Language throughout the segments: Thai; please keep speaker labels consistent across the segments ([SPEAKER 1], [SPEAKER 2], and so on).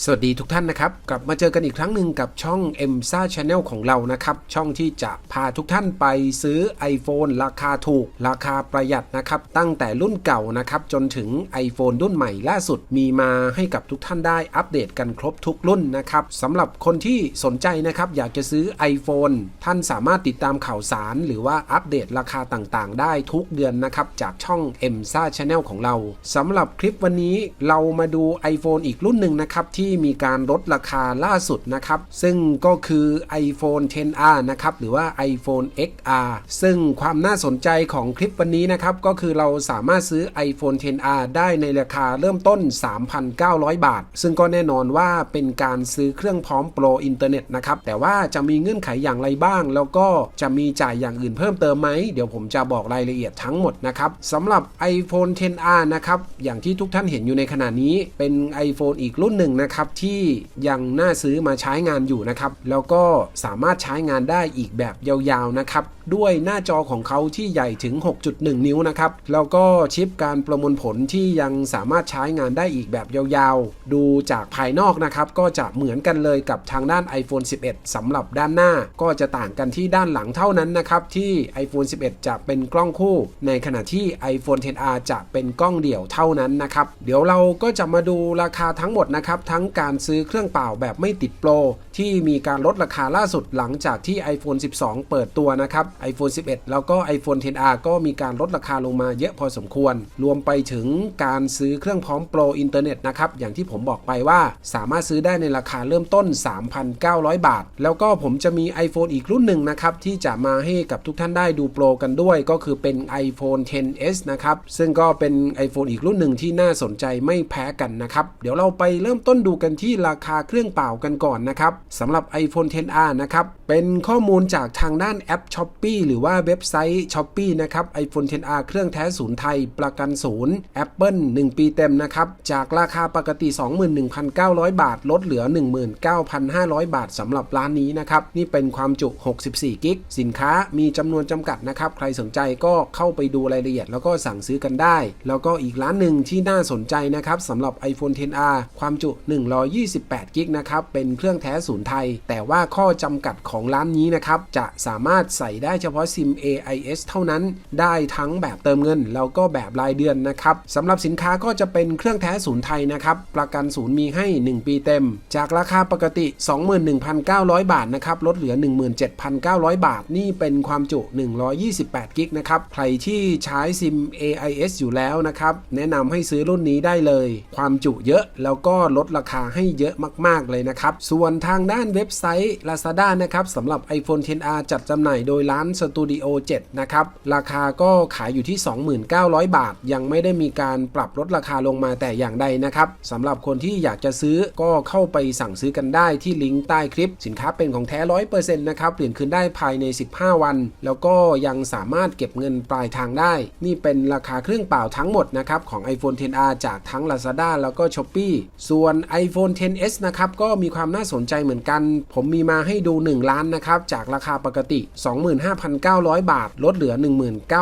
[SPEAKER 1] สวัสดีทุกท่านนะครับ กลับมาเจอกันอีกครั้งหนึ่งกับช่อง m s a Channel ของเรานะครับ ช่องที่จะพาทุกท่านไปซื้อ iPhone ราคาถูก ราคาประหยัดนะครับ ตั้งแต่รุ่นเก่านะครับ จนถึง iPhone รุ่นใหม่ล่าสุดมีมาให้กับทุกท่านได้อัปเดตกันครบทุกรุ่นนะครับสำหรับคนที่สนใจนะครับ อยากจะซื้อ iPhone ท่านสามารถติดตามข่าวสาร หรือว่าอัปเดตราคาต่างๆ ได้ทุกเดือนนะครับจากช่อง m s a Channel ของเราสำหรับคลิปวันนี้เรามาดู iPhone อีกรุ่นหนึ่งนะครับที่ที่มีการลดราคาล่าสุดนะครับ ซึ่งก็คือ iPhone 10R นะครับ หรือว่า iPhone XR ซึ่งความน่าสนใจของคลิปวันนี้นะครับ ก็คือเราสามารถซื้อ iPhone 10R ได้ในราคาเริ่มต้น 3,900 บาท ซึ่งก็แน่นอนว่าเป็นการซื้อเครื่องพร้อมโปรอินเทอร์เน็ตนะครับ แต่ว่าจะมีเงื่อนไขอย่างไรบ้าง แล้วก็จะมีจ่ายอย่างอื่นเพิ่มเติมไหม เดี๋ยวผมจะบอกรายละเอียดทั้งหมดนะครับสำหรับ iPhone 10R นะครับ อย่างที่ทุกท่านเห็นอยู่ในขณะนี้ เป็น iPhone อีกรุ่นหนึ่งนะครับที่ยังน่าซื้อมาใช้งานอยู่นะครับแล้วก็สามารถใช้งานได้อีกแบบยาวๆนะครับด้วยหน้าจอของเขาที่ใหญ่ถึง 6.1 นิ้วนะครับ แล้วก็ชิปการประมวลผลที่ยังสามารถใช้งานได้อีกแบบยาวๆ ดูจากภายนอกนะครับ ก็จะเหมือนกันเลยกับทางด้าน iPhone 11สำหรับด้านหน้า ก็จะต่างกันที่ด้านหลังเท่านั้นนะครับที่ iPhone 11 จะเป็นกล้องคู่ ในขณะที่ iPhone 10R จะเป็นกล้องเดี่ยวเท่านั้นนะครับ เดี๋ยวเราก็จะมาดูราคาทั้งหมดนะครับ ทั้งการซื้อเครื่องเปล่าแบบไม่ติดโปรที่มีการลดราคาล่าสุดหลังจากที่ iPhone 12 เปิดตัวนะครับ iPhone 11 แล้วก็ iPhone 10R ก็มีการลดราคาลงมาเยอะพอสมควร รวมไปถึงการซื้อเครื่องพร้อมโปรอินเทอร์เน็ตนะครับ อย่างที่ผมบอกไปว่าสามารถซื้อได้ในราคาเริ่มต้น 3,900 บาท แล้วก็ผมจะมี iPhone อีกรุ่นหนึ่งนะครับที่จะมาให้กับทุกท่านได้ดูโปรกันด้วย ก็คือเป็น iPhone 10s นะครับ ซึ่งก็เป็น iPhone อีกรุ่นหนึ่งที่น่าสนใจไม่แพ้กันนะครับ เดี๋ยวเราไปเริ่มต้นดูกันที่ราคาเครื่องเปล่ากันก่อนนะครับสำหรับ iPhone 10R นะครับ เป็นข้อมูลจากทางด้านแอป s h o p e e หรือว่าเว็บไซต์ s h o p e e นะครับ iPhone 10R เครื่องแท้ศูนย์ไทย ประกันศูนย์ Apple 1 ปีเต็มนะครับ จากราคาปกติ 21,900 บาท ลดเหลือ 19,500 บาทสำหรับร้านนี้นะครับ นี่เป็นความจุ 64 กิก สินค้ามีจำนวนจำกัดนะครับ ใครสนใจก็เข้าไปดูรายละเอียด แล้วก็สั่งซื้อกันได้ แล้วก็อีกร้านหนึ่งที่น่าสนใจนะครับสำหรับ iPhone 10R ความจุ 128 กิกนะครับ เป็นเครื่องแท้ศูนย์ไทย แต่ว่าข้อจำกัดของร้านนี้นะครับ จะสามารถใส่ได้เฉพาะซิม AIS เท่านั้นได้ทั้งแบบเติมเงิน แล้วก็แบบรายเดือนนะครับสำหรับสินค้าก็จะเป็นเครื่องแท้ศูนย์ไทยนะครับ ประกันศูนย์มีให้ 1 ปีเต็ม จากราคาปกติ 21,900 บาทนะครับ ลดเหลือ 17,900 บาท นี่เป็นความจุ 128 กิกนะครับ ใครที่ใช้ซิม AIS อยู่แล้วนะครับ แนะนำให้ซื้อรุ่นนี้ได้เลย ความจุเยอะแล้วก็ลดราคาให้เยอะมาก ๆ เลยนะครับ ส่วนทางด้านเว็บไซต์ Lazada นะครับสำหรับ iPhone 10R จัดจำหน่ายโดยร้าน Studio 7นะครับ ราคาก็ขายอยู่ที่ 2,900 บาท ยังไม่ได้มีการปรับลดราคาลงมาแต่อย่างใดนะครับสำหรับคนที่อยากจะซื้อก็เข้าไปสั่งซื้อกันได้ที่ลิงก์ใต้คลิป สินค้าเป็นของแท้ 100%นะครับเปลี่ยนคืนได้ภายใน 15 วัน แล้วก็ยังสามารถเก็บเงินปลายทางได้ นี่เป็นราคาเครื่องเปล่าทั้งหมดนะครับของ iPhone 10R จากทั้ง Lazada แล้วก็ Shopee ส่วน iPhone 10s นะครับก็มีความน่าสนใจเหมือนกัน ผมมีมาให้ดู 1 ล้านนะครับจากราคาปกติ25,900 บาท ลดเหลือ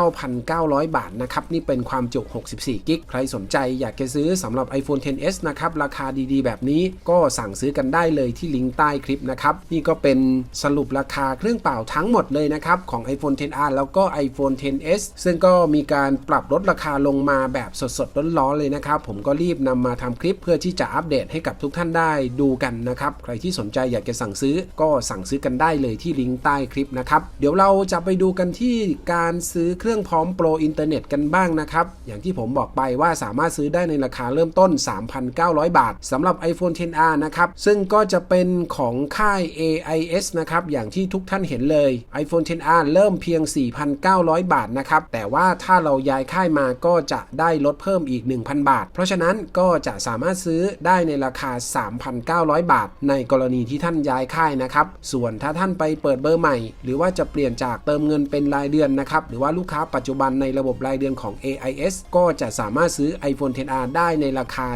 [SPEAKER 1] 19,900 บาทนะครับ นี่เป็นความจุ 64 กิก ใครสนใจอยากจะซื้อสำหรับ iPhone 10s นะครับ ราคาดีๆ แบบนี้ก็สั่งซื้อกันได้เลยที่ลิงก์ใต้คลิปนะครับ นี่ก็เป็นสรุปราคาเครื่องเปล่าทั้งหมดเลยนะครับ ของ iPhone 10R แล้วก็ iPhone 10s ซึ่งก็มีการปรับลดราคาลงมาแบบสดๆ ร้อนๆ เลยนะครับ ผมก็รีบนำมาทำคลิปเพื่อที่จะอัปเดตให้กับทุกท่านได้ดูกันนะครับ ใครที่สนใจอยากจะสั่งซื้อก็สั่งซื้อกันได้เลยที่ลิงก์ใต้คลิปนะครับ เดี๋ยวเราจะไปดูกันที่การซื้อเครื่องพร้อมโปรอินเทอร์เน็ตกันบ้างนะครับ อย่างที่ผมบอกไปว่าสามารถซื้อได้ในราคาเริ่มต้น 3,900 บาทสำหรับ iPhone 10R นะครับ ซึ่งก็จะเป็นของค่าย AIS นะครับ อย่างที่ทุกท่านเห็นเลย iPhone 10R เริ่มเพียง 4,900 บาทนะครับ แต่ว่าถ้าเราย้ายค่ายมาก็จะได้ลดเพิ่มอีก 1,000 บาท เพราะฉะนั้นก็จะสามารถซื้อได้ในราคา 3,900 บาท ในกรณีที่ท่านย้ายค่ายนะครับ ส่วนถ้าท่านไปเปิดเบอร์ใหม่ หรือว่าจะเปลี่ยนจากจากเติมเงินเป็นรายเดือนนะครับ หรือว่าลูกค้าปัจจุบันในระบบรายเดือนของ AIS ก็จะสามารถซื้อ iPhone 10R ได้ในราคา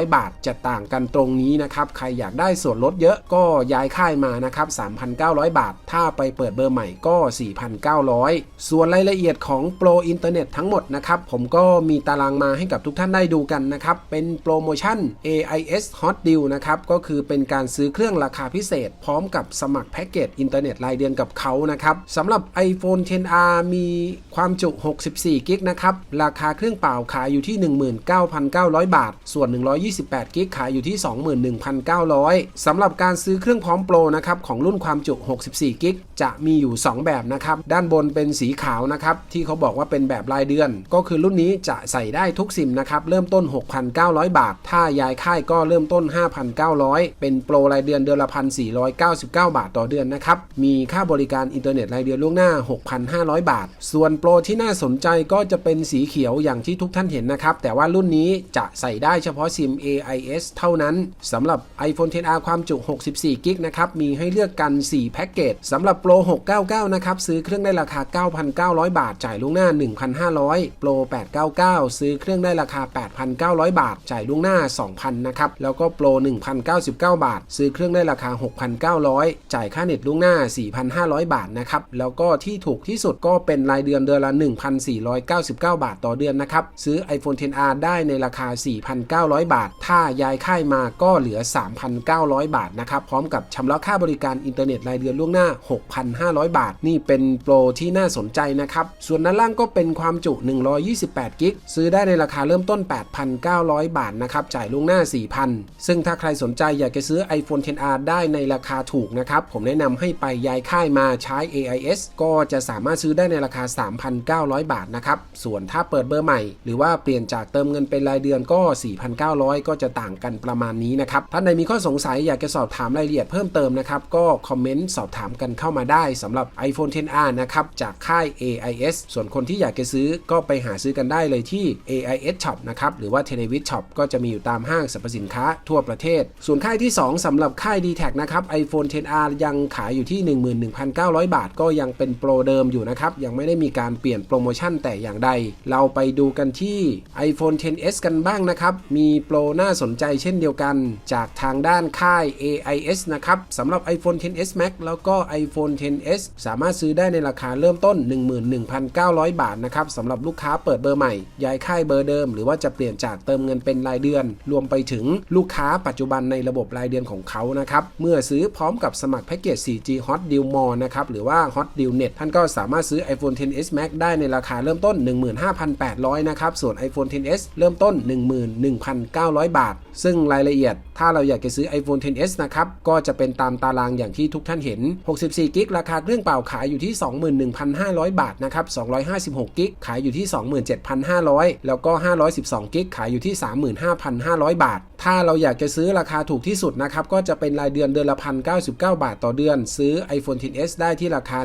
[SPEAKER 1] 4,900 บาท จะต่างกันตรงนี้นะครับ ใครอยากได้ส่วนลดเยอะก็ย้ายค่ายมานะครับ 3,900 บาท ถ้าไปเปิดเบอร์ใหม่ก็ 4,900 ส่วนรายละเอียดของโปรอินเทอร์เน็ตทั้งหมดนะครับ ผมก็มีตารางมาให้กับทุกท่านได้ดูกันนะครับ เป็นโปรโมชั่น AIS Hot Deal นะครับ ก็คือเป็นการซื้อเครื่องราคาพิเศษ พร้อมกับสมัครแพ็กเกจอินเทอร์เน็ตรายเดือนกับเขานะครับนะครับสำหรับ iPhone 10R มีความจุ 64กิกนะครับ ราคาเครื่องเปล่าขายอยู่ที่ 19,900 บาท ส่วน 128กิกขายอยู่ที่ 21,900สำหรับการซื้อเครื่องพร้อมโปรนะครับของรุ่นความจุ 64กิก จะมีอยู่ 2 แบบนะครับ ด้านบนเป็นสีขาวนะครับ ที่เขาบอกว่าเป็นแบบรายเดือน ก็คือรุ่นนี้จะใส่ได้ทุกซิมนะครับ เริ่มต้น 6,900 บาท ถ้าย้ายค่ายก็เริ่มต้น 5,900 เป็นโปรรายเดือนเดือนละ 1,499 บาทต่อเดือนนะครับ มีค่าบริการอินเทอร์เน็ตรายเดือนล่วงหน้า 6,500 บาท ส่วนโปรที่น่าสนใจก็จะเป็นสีเขียวอย่างที่ทุกท่านเห็นนะครับ แต่ว่ารุ่นนี้จะใส่ได้เฉพาะซิม AIS เท่านั้นสำหรับ iPhone 10R ความจุ 64กิกนะครับ มีให้เลือกกัน 4 แพ็กเกจสำหรับโปรร 699 นะครับ ซื้อเครื่องได้ราคา 9,900 บาท จ่ายล่วงหน้า 1,500 โปร 899 ซื้อเครื่องได้ราคา 8,900 บาท จ่ายล่วงหน้า 2,000 นะครับ แล้วก็โปร 1,099 บาท ซื้อเครื่องได้ราคา 6,900 จ่ายค่าเน็ตล่วงหน้า 4,500 บาทนะครับ แล้วก็ที่ถูกที่สุดก็เป็นรายเดือนเดือนละ 1,499 บาทต่อเดือนนะครับ ซื้อ iPhone 10R ได้ในราคา 4,900 บาท ถ้าย้ายค่ายมาก็เหลือ 3,900 บาทนะครับ พร้อมกับชำระค่าบริการอินเทอร์เน็ตรายเดือนล่วงหน้า6,500 บาท นี่เป็นโปรที่น่าสนใจนะครับ ส่วนด้านล่างก็เป็นความจุ 128 กิก ซื้อได้ในราคาเริ่มต้น 8,900 บาทนะครับ จ่ายล่วงหน้า 4,000 ซึ่งถ้าใครสนใจอยากจะซื้อ iPhone 10R ได้ในราคาถูกนะครับ ผมแนะนำให้ไปย้ายค่ายมาใช้ AIS ก็จะสามารถซื้อได้ในราคา 3,900 บาทนะครับ ส่วนถ้าเปิดเบอร์ใหม่ หรือว่าเปลี่ยนจากเติมเงินเป็นรายเดือนก็ 4,900 ก็จะต่างกันประมาณนี้นะครับ ท่านใดมีข้อสงสัยอยากจะสอบถามรายละเอียดเพิ่มเติมนะครับ ก็คอมเมนต์สอบถามกันเข้ามาได้สำหรับ iPhone 10R นะครับ จากค่าย AIS ส่วนคนที่อยากจะซื้อก็ไปหาซื้อกันได้เลยที่ AIS Shop นะครับ หรือว่า t e l e v i s Shop ก็จะมีอยู่ตามห้างสรรพสินค้าทั่วประเทศ ส่วนค่ายที่ 2สำหรับค่าย d t แทนะครับ iPhone 10R ยังขายอยู่ที่ 11,900 บาท ก็ยังเป็นโปรเดิมอยู่นะครับ ยังไม่ได้มีการเปลี่ยนโปรโมชั่นแต่อย่างใด เราไปดูกันที่ iPhone 10s กันบ้างนะครับ มีโปรน่าสนใจเช่นเดียวกัน จากทางด้านค่าย AIS นะครับสำหรับ iPhone 10s Max แล้วก็ iPhone 10s สามารถซื้อได้ในราคาเริ่มต้น 11,900 บาทนะครับสำหรับลูกค้าเปิดเบอร์ใหม่ย้ายค่ายเบอร์เดิม หรือว่าจะเปลี่ยนจากเติมเงินเป็นรายเดือน รวมไปถึงลูกค้าปัจจุบันในระบบรายเดือนของเขานะครับเมื่อซื้อพร้อมกับสมัครแพ็กเกจ 4G Hot Deal More นะครับหรือว่า Hot Deal Net ท่านก็สามารถซื้อ iPhone 10s Max ได้ในราคาเริ่มต้น 15,800นะครับส่วน iPhone 10s เริ่มต้น 11,900 บาท ซึ่งรายละเอียด ถ้าเราอยากจะซื้อ iPhone 10s นะครับก็จะเป็นตามตารางอย่างที่ทุกท่านเห็น 64กิกราคาเครื่องเปล่าขายอยู่ที่ 21,500 บาทนะครับ256กิกขายอยู่ที่ 27,500 แล้วก็ 512กิกขายอยู่ที่ 35,500 บาท ถ้าเราอยากจะซื้อราคาถูกที่สุดนะครับก็จะเป็นรายเดือนเดือนละ1,099บาทต่อเดือน ซื้อ iPhone 10s ได้ที่ราคา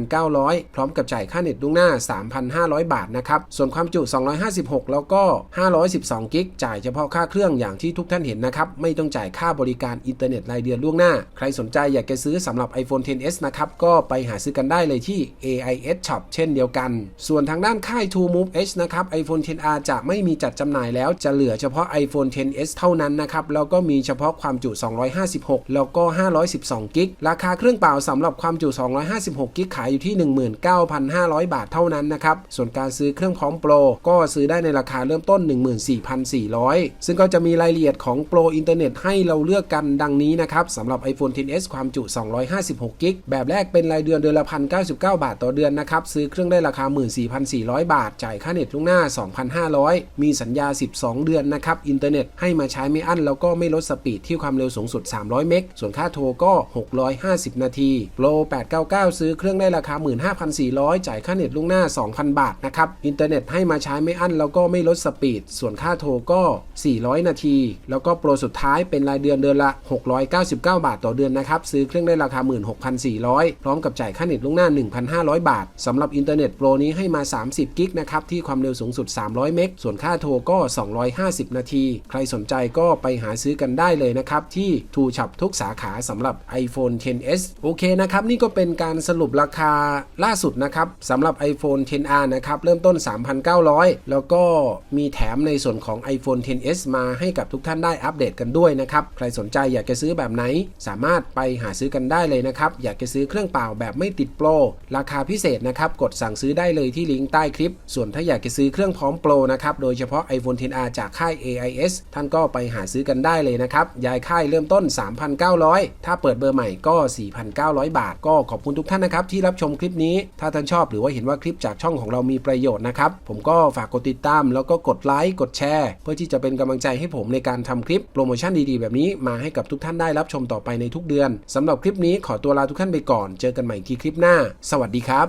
[SPEAKER 1] 11,900 พร้อมกับจ่ายค่าเน็ตล่วงหน้า 3,500 บาทนะครับส่วนความจุ 256 แล้วก็ 512กิกจ่ายเฉพาะค่าเครื่องอย่างที่ทุกท่านเห็นนะครับไม่ต้องจ่ายค่าบริการอินเทอร์เน็ตรายเดือนล่วงหน้า ใครสนใจอยากจะซื้อสำหรับ iPhone 10s นะครับ ก็ไปหาซื้อกันได้เลยที่ AIS Shop เช่นเดียวกัน ส่วนทางด้านค่าย True Move H นะครับ iPhone 10R จะไม่มีจัดจำหน่ายแล้วจะเหลือเฉพาะ iPhone 10s เท่านั้นนะครับ แล้วก็มีเฉพาะความจุ 256 แล้วก็ 512 กิก ราคาเครื่องเปล่าสำหรับความจุ 256 กิกขายอยู่ที่ 19,500 บาทเท่านั้นนะครับ ส่วนการซื้อเครื่องพร้อมโปรก็ซื้อได้ในราคาเริ่มต้น 14,400 ซึ่งก็จะมีรายละเอียดของโปรอินเทอร์เน็ตให้เราเลือกกันดังนี้นะครับสำหรับ iPhone 10s ความจุ 256 กิกแบบแรกเป็นรายเดือนเดือนละ1,099บาทต่อเดือนนะครับ ซื้อเครื่องได้ราคา 14,400 บาท จ่ายค่าเน็ตล่วงหน้า 2,500 มีสัญญา 12 เดือนนะครับ อินเทอร์เน็ตให้มาใช้ไม่อั้น แล้วก็ไม่ลดสปีดที่ความเร็วสูงสุด 300 เมก ส่วนค่าโทรก็ 650 นาที โปร 899 ซื้อเครื่องได้ราคา 15,400 จ่ายค่าเน็ตล่วงหน้า 2,000 บาทนะครับ อินเทอร์เน็ตให้มาใช้ไม่อั้น แล้วก็ไม่ลดสปีด ส่วนค่าโทรก็ 400 นาที แล้วก็โปรสุดท้ายเป็นรายเดือนเดือนละ 699 บาทต่อเดือนนะครับ ซื้อเครื่องได้ราคา 16,400พร้อมกับจ่ายค่าเน็ตล่วงหน้า 1,500 บาทสำหรับอินเทอร์เน็ตโปรนี้ให้มา 30 กิกนะครับ ที่ความเร็วสูงสุด 300 เมก ส่วนค่าโทรก็ 250 นาที ใครสนใจก็ไปหาซื้อกันได้เลยนะครับ ที่ทูชับทุกสาขาสำหรับ iPhone 10s โอเคนะครับ นี่ก็เป็นการสรุปราคาล่าสุดนะครับสำหรับ iPhone 10r นะครับเริ่มต้น 3,900 แล้วก็มีแถมในส่วนของ iPhone 10s มาให้กับทุกท่านได้อัปเดตกันด้วยนะครับ ใครสนใจอยากจะซื้อแบบไหน สามารถไปหาซื้อกันได้เลยนะครับ อยากจะซื้อเครื่องเปล่าแบบไม่ติดโปรราคาพิเศษนะครับกดสั่งซื้อได้เลยที่ลิงก์ใต้คลิป ส่วนถ้าอยากจะซื้อเครื่องพร้อมโปรนะครับโดยเฉพาะ iPhone 10r จากค่าย AIS ท่านก็ไปหาซื้อกันได้เลยนะครับยายค่ายเริ่มต้น 3,900 ถ้าเปิดเบอร์ใหม่ก็ 4,900 บาท ก็ขอบคุณทุกท่านนะครับที่รับชมคลิปนี้ ถ้าท่านชอบหรือว่าเห็นว่าคลิปจากช่องของเรามีประโยชน์นะครับผมก็ฝากกดติดตาม แล้วก็กดไลค์กดแชร์ เพื่อที่จะเป็นกำลังใจให้ผมในการทำคลิปโปรโมชั่นดีๆ แบบนี้มาให้กับทุกท่านได้รับชมต่อไปในทุกเดือนสำหรับคลิปนี้ขอตัวลาทุกท่านไปก่อน เจอกันใหม่ที่คลิปหน้า สวัสดีครับ